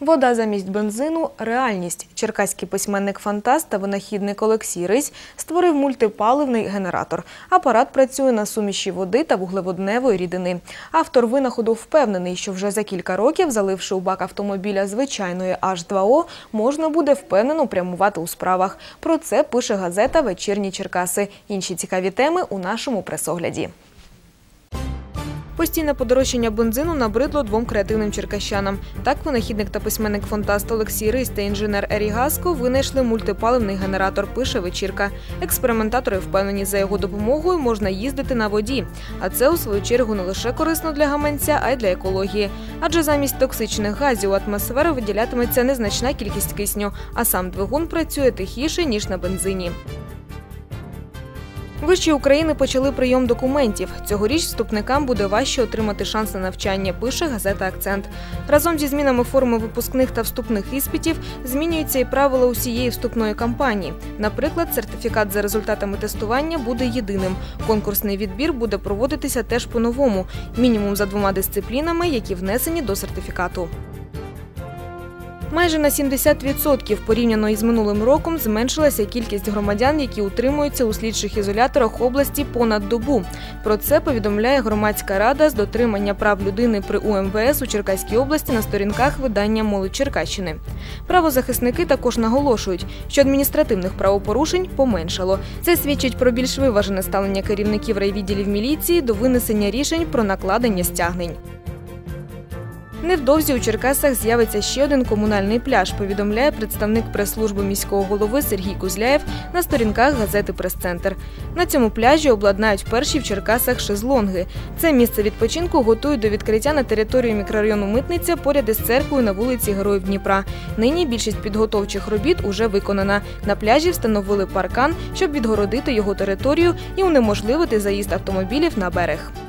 Вода замість бензину реальність. Черкаський письменник-фантаст та винахідник Олексій Рись створив мультипаливний генератор. Апарат працює на суміші води та вуглеводневої рідини. Автор винаходу впевнений, що вже за кілька років, заливши у бак автомобіля звичайної H2O, можна буде впевнено прямувати у справах. Про це пише газета Вечірні Черкаси. Інші цікаві теми у нашому пресогляді. Постійне подорожчання бензину набридло двом креативним черкащанам. Так, винахідник та письменник-фантаст Олексій Рись та інженер Ері Гаско винайшли мультипаливний генератор. Пише вечірка. Експериментатори впевнені, за його допомогою можна їздити на воді. А це у свою чергу не лише корисно для гаманця, а й для екології. Адже замість токсичних газів у атмосферу виділятиметься незначна кількість кисню, а сам двигун працює тихіше ніж на бензині. Вищі України почали прийом документів. Цьогоріч вступникам буде важче отримати шанс на навчання, пише газета Акцент. Разом зі змінами форми випускних та вступних іспитів змінюються і правила усієї вступної кампанії. Наприклад, сертифікат за результатами тестування буде єдиним. Конкурсний відбір буде проводитися теж по-новому, мінімум за двома дисциплінами, які внесені до сертифікату. Майже на 70% порівняно із минулим роком зменшилася кількість громадян, які утримуються у слідчих ізоляторах області понад добу. Про це повідомляє громадська рада з дотримання прав людини при УМВС у Черкаській області на сторінках видання Молодь Черкащини. Правозахисники також наголошують, що адміністративних правопорушень поменшало. Це свідчить про більш виважене ставлення керівників райвідділів міліції до винесення рішень про накладення стягнень. Невдовзі у Черкасах з'явиться ще один комунальний пляж, повідомляє представник прес-служби міського голови Сергій Кузляєв на сторінках газети Прес-центр. На цьому пляжі обладнають перші в Черкасах шезлонги. Це місце відпочинку готують до відкриття на території мікрорайону Митниця поряд із церквою на вулиці Героїв Дніпра. Нині більшість підготовчих робіт уже виконана. На пляжі встановили паркан, щоб відгородити його територію і унеможливити заїзд автомобілів на берег.